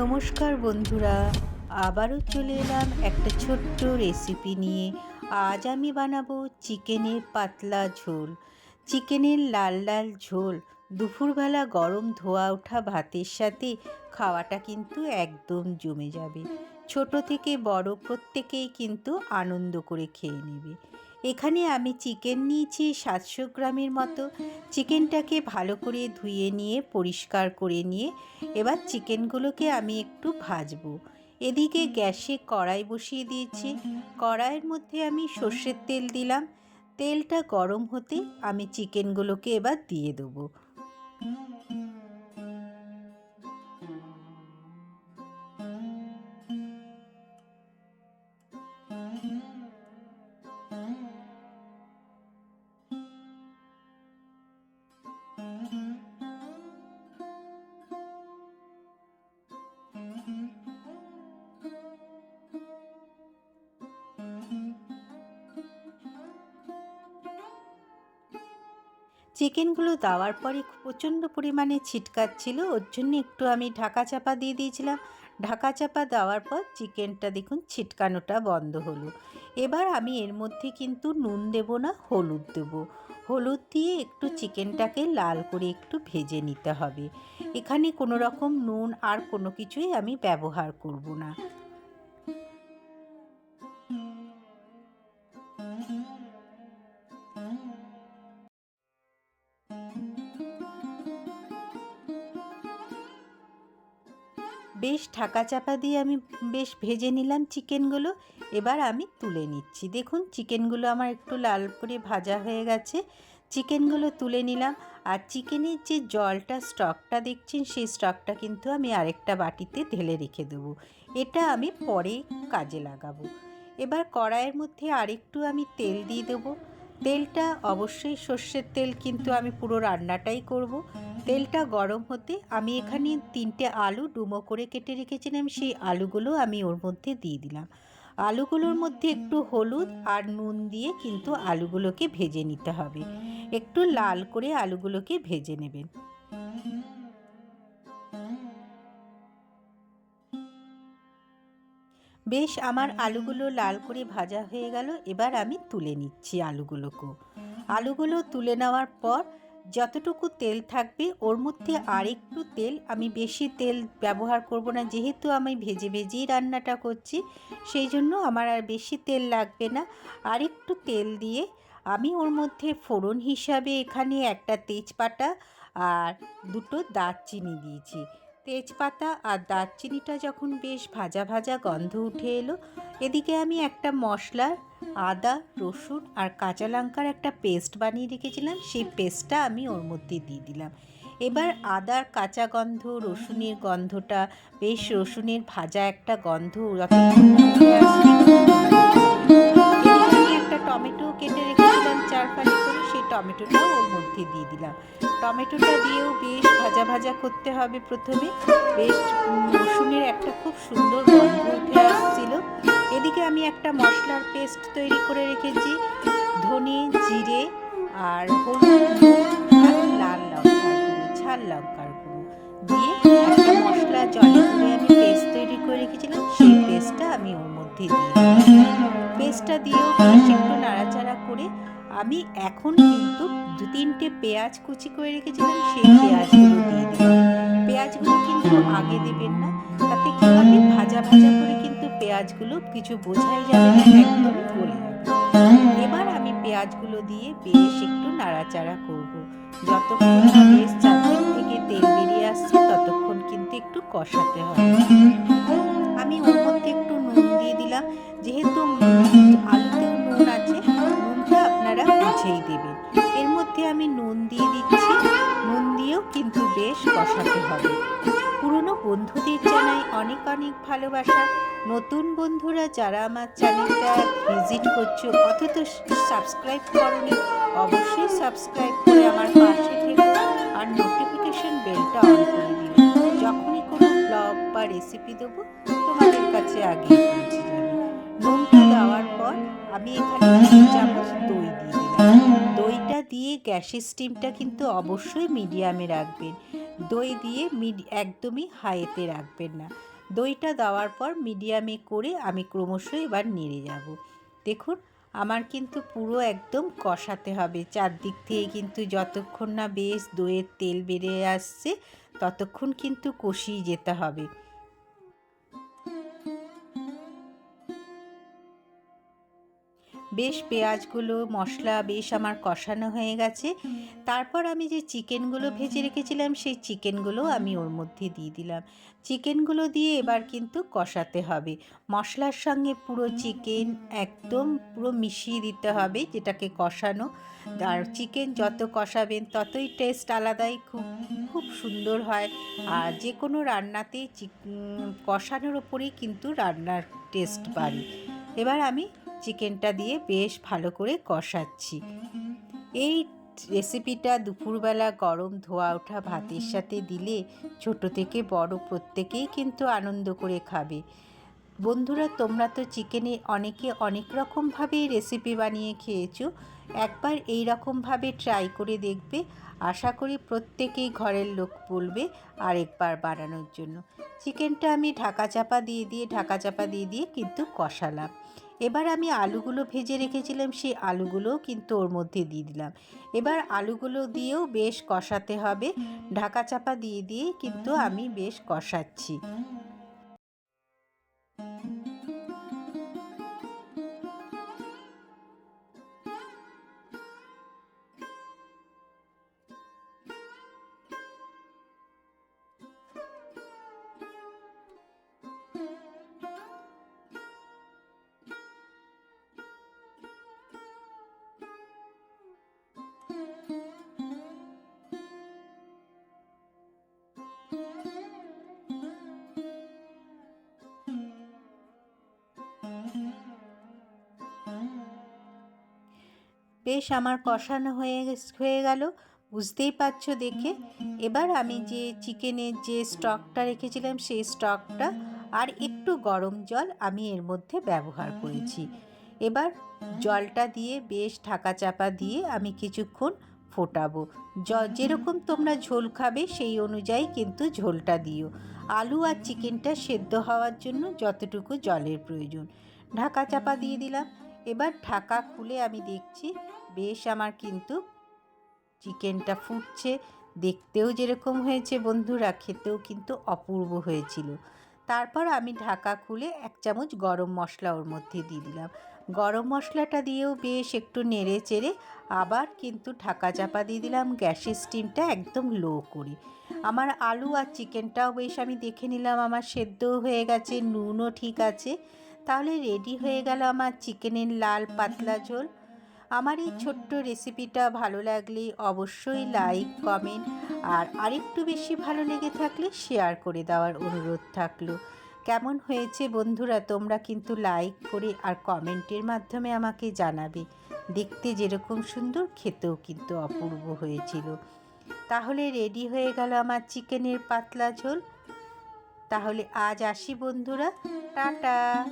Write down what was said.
নমস্কার বন্ধুরা, আবারও চলে এলাম একটা ছোট্ট রেসিপি নিয়ে। আজ আমি বানাবো চিকেনের পাতলা ঝোল। চিকেনের লাল লাল ঝোল, দুপুরবেলা গরম ধোয়া ওঠা ভাতের সাথে খাওয়াটা কিন্তু একদম জমে যাবে। ছোট থেকে বড় প্রত্যেকেই কিন্তু আনন্দ করে খেয়ে নেবে। এখানে আমি চিকেন নিয়েছি সাতশো গ্রামের মতো। চিকেনটাকে ভালো করে ধুয়ে নিয়ে, পরিষ্কার করে নিয়ে এবার চিকেনগুলোকে আমি একটু ভাজবো। এদিকে গ্যাসে কড়াই বসিয়ে দিয়েছি। কড়াইয়ের মধ্যে আমি সর্ষের তেল দিলাম। তেলটা গরম হতে আমি চিকেনগুলোকে এবার দিয়ে দেবো। চিকেনগুলো দেওয়ার পরে প্রচণ্ড পরিমাণে ছিটকাচ্ছিল, ওর জন্য একটু আমি ঢাকা চাপা দিয়ে দিয়েছিলাম। ঢাকা চাপা দেওয়ার পর চিকেনটা দেখুন ছিটকানোটা বন্ধ হলো। এবার আমি এর মধ্যে কিন্তু নুন দেব না, হলুদ দেব। হলুদ দিয়ে একটু চিকেনটাকে লাল করে একটু ভেজে নিতে হবে। এখানে কোনো রকম নুন আর কোনো কিছুই আমি ব্যবহার করব না। বেশ ঢাকা চাপা দিয়ে আমি বেশ ভেজে নিলাম চিকেনগুলো। এবার আমি তুলে নিচ্ছি। দেখুন, চিকেনগুলো আমার একটু লাল করে ভাজা হয়ে গেছে। চিকেনগুলো তুলে নিলাম আর চিকেনের যে জলটা, স্টকটা দেখছেন, সেই স্টকটা কিন্তু আমি আরেকটা বাটিতে ঢেলে রেখে দেবো। এটা আমি পরে কাজে লাগাবো। এবার কড়াইয়ের মধ্যে আরেকটু আমি তেল দিয়ে দেবো। তেলটা অবশ্যই সর্ষের তেল কিন্তু আমি পুরো রান্নাটাই করব। তেলটা গরম হতে আমি এখানে তিনটে আলু ডুমো করে কেটে রেখেছিলাম, সেই আলুগুলো আমি ওর মধ্যে দিয়ে দিলাম। আলুগুলোর মধ্যে একটু হলুদ আর নুন দিয়ে কিন্তু আলুগুলোকে ভেজে নিতে হবে। একটু লাল করে আলুগুলোকে ভেজে নেবেন। বেশ আমার আলুগুলো লাল করে ভাজা হয়ে গেল এবার আমি তুলে নিচ্ছি আলুগুলোকেও আলুগুলো তুলে নেওয়ার পর যতটুকু তেল থাকবে ওর মধ্যে আরেকটু তেল আমি বেশি তেল ব্যবহার করব না যেহেতু আমি ভেজে ভেজেই রান্নাটা করছি সেই জন্য আমার আর বেশি তেল লাগবে না। আরেকটু তেল দিয়ে আমি ওর মধ্যে ফোড়ন হিসাবে এখানে একটা তেজপাতা আর দুটো দারচিনি দিয়েছি। তেজপাতা আর দারচিনিটা যখন বেশ ভাজা ভাজা গন্ধ উঠে এলো, এদিকে আমি একটা মশলা, আদা, রসুন আর কাঁচা লঙ্কার একটা পেস্ট বানিয়ে রেখেছিলাম, সেই পেস্টটা আমি ওর মধ্যে দিয়ে দিলাম। এবার আদার কাঁচা গন্ধ, রসুনের গন্ধটা, বেশ রসুনের ভাজা একটা গন্ধ একটা টমেটো কেটে রেখেছিলাম চার ফালি করে সেই টমেটোটাও ওর মধ্যে দিয়ে দিলাম। টমেটোটা দিয়েও বেশ ভাজা ভাজা করতে হবে প্রথমে। বেশ রসুনের একটা খুব সুন্দর গন্ধ উঠে আসছিল। এদিকে আমি একটা মশলার পেস্ট তৈরি করে রেখেছি। ধনে, জিরে আর হলুদ আর লাল লঙ্কার গুঁড়ো, ঝাল লঙ্কার গুঁড়ো দিয়ে একটা মশলা জলে করে আমি পেস্ট তৈরি করে রেখেছিলাম। সেই পেস্টটা আমি ওর মধ্যে দিয়ে পেস্টটা দিয়েও একটু নাড়াচাড়া করে আমি এখন কিন্তু দু তিনটে পেঁয়াজ কুচি করে রেখেছিলাম, সেই পেঁয়াজগুলো দিয়ে দিলাম। পেঁয়াজগুলো কিন্তু আগে দেবেন না, তাতে কী হবে? ভাজা ভাজা করে কিন্তু পেঁয়াজগুলো কিছু বোঝাই যাবে না, একদমই গলে এবার আমি পেঁয়াজগুলো দিয়ে বেশ একটু নাড়াচাড়া করব। যতক্ষণ বেশ চারদিক থেকে তেল বেরিয়ে আসছে, ততক্ষণ কিন্তু একটু কষাতে হবে। আমি ওর মধ্যে একটু নুন দিয়ে দিলাম, যেহেতু নুনটা বুঝেই দেবেন এর মধ্যে আমি নুন দিয়ে দিচ্ছি। নুন দিয়েও কিন্তু বেশ কষাতে হবে। পুরনো বন্ধুদের জানাই অনেক অনেক ভালোবাসা। নতুন বন্ধুরা যারা আমার চ্যানেলটা ভিজিট করছ, অথচ সাবস্ক্রাইব করনি, অবশ্যই সাবস্ক্রাইব করে আমার পাশে থেকো আর নোটিফিকেশন বেলটা অন করে দিও। যখনই কোনো ব্লগ বা রেসিপি দেবো, তোমাদের কাছে আগে পৌঁছে যাবে। নুনটা দেওয়ার পর আমি এখানে চামচ দই দিলাম দইটা দিয়ে গ্যাসের স্টিমটা কিন্তু অবশ্যই মিডিয়ামে রাখবেন। দই দিয়ে একদমই হাইতে রাখবেন না। দইটা দেওয়ার পর মিডিয়ামে করে আমি ক্রমশ এবার নেড়ে যাব। দেখুন, আমার কিন্তু পুরো একদম কষাতে হবে। চারদিক থেকে কিন্তু যতক্ষণ না বেশ দইয়ের তেল বেড়ে আসছে, ততক্ষণ কিন্তু কষিয়ে যেতে হবে। বেশ পেঁয়াজগুলো, মশলা বেশ আমার কষানো হয়ে গেছে। তারপর আমি যে চিকেনগুলো ভেজে রেখেছিলাম, সেই চিকেনগুলো আমি ওর মধ্যে দিয়ে দিলাম। চিকেনগুলো দিয়ে এবার কিন্তু কষাতে হবে। মশলার সঙ্গে পুরো চিকেন একদম পুরো মিশিয়ে দিতে হবে, যেটাকে কষানো। আর চিকেন যত কষাবেন, ততই টেস্ট আলাদাই, খুব খুব সুন্দর হয়। আর যে কোনো রান্নাতেই কষানোর ওপরেই কিন্তু রান্নার টেস্ট বাড়ে। এবার আমি চিকেনটা দিয়ে বেশ ভালো করে কষাচ্ছি। এই রেসিপিটা দুপুরবেলা গরম ধোয়া ওঠা ভাতের সাথে দিলে ছোট থেকে বড় প্রত্যেকেই কিন্তু আনন্দ করে খাবে। বন্ধুরা, তোমরা তো চিকেনে অনেকে অনেক রকমভাবে রেসিপি বানিয়ে খেয়েছো। একবার এই রকমভাবে ট্রাই করে দেখবে। আশা করি প্রত্যেকেই ঘরের লোক বলবে আরেকবার বানানোর জন্য। চিকেনটা আমি ঢাকা চাপা দিয়ে দিয়ে, ঢাকা চাপা দিয়ে দিয়ে কিন্তু কষালাম। এবার আমি আলুগুলো ভেজে রেখেছিলাম, সেই আলুগুলোও কিন্তু ওর মধ্যে দিয়ে দিলাম। এবার আলুগুলো দিয়েও বেশ কষাতে হবে। ঢাকা চাপা দিয়ে দিয়ে কিন্তু আমি বেশ কষাচ্ছি। বেশ আমার কষানো হয়ে হয়ে গেল। বুঝতেই পারছ দেখে। এবার আমি যে চিকেনের যে স্টকটা রেখেছিলাম সেই স্টকটা আর একটু গরম জল আমি এর মধ্যে ব্যবহার করেছি। এবার জলটা দিয়ে বেশ ঢাকা চাপা দিয়ে আমি কিছুক্ষণ ফোটাবো। জ যেরকম তোমরা ঝোল খাবে সেই অনুযায়ী কিন্তু ঝোলটা দিও। আলু আর চিকেনটা সেদ্ধ হওয়ার জন্য যতটুকু জলের প্রয়োজন। ঢাকা চাপা দিয়ে দিলাম। এবার ঢাকা খুলে আমি দেখছি, বেশ আমার কিন্তু চিকেনটা ফুটছে। দেখতেও যেরকম হয়েছে বন্ধুরা, খেতেও কিন্তু অপূর্ব হয়েছিল। তারপর আমি ঢাকা খুলে এক চামচ গরম মশলা ওর মধ্যে দিয়ে দিলাম। গরম মশলাটা দিয়েও বেশ একটু নেড়ে চেড়ে আবার কিন্তু ঢাকা চাপা দিয়ে দিলাম গ্যাসের স্টিমটা একদম লো করে। আমার আলু আর চিকেনটাও বেশ আমি দেখে নিলাম, আমার সেদ্ধও হয়ে গেছে, নুনও ঠিক আছে। তাহলে রেডি হয়ে গেল আমার চিকেনের লাল পাতলা ঝোল। আমার এই ছোট্ট রেসিপিটা ভালো লাগলে অবশ্যই লাইক কমেন্ট আর আরেকটু বেশি ভালো লেগে থাকলে শেয়ার করে দেওয়ার অনুরোধ থাকল। কেমন হয়েছে বন্ধুরা? তোমরা কিন্তু লাইক করে আর কমেন্টের মাধ্যমে আমাকে জানাবে। দেখতে যেরকম সুন্দর, খেতেও কিন্তু অপূর্ব হয়েছিল। তাহলে রেডি হয়ে গেল আমার চিকেনের পাতলা ঝোল। তাহলে আজ আসি বন্ধুরা। টাটা!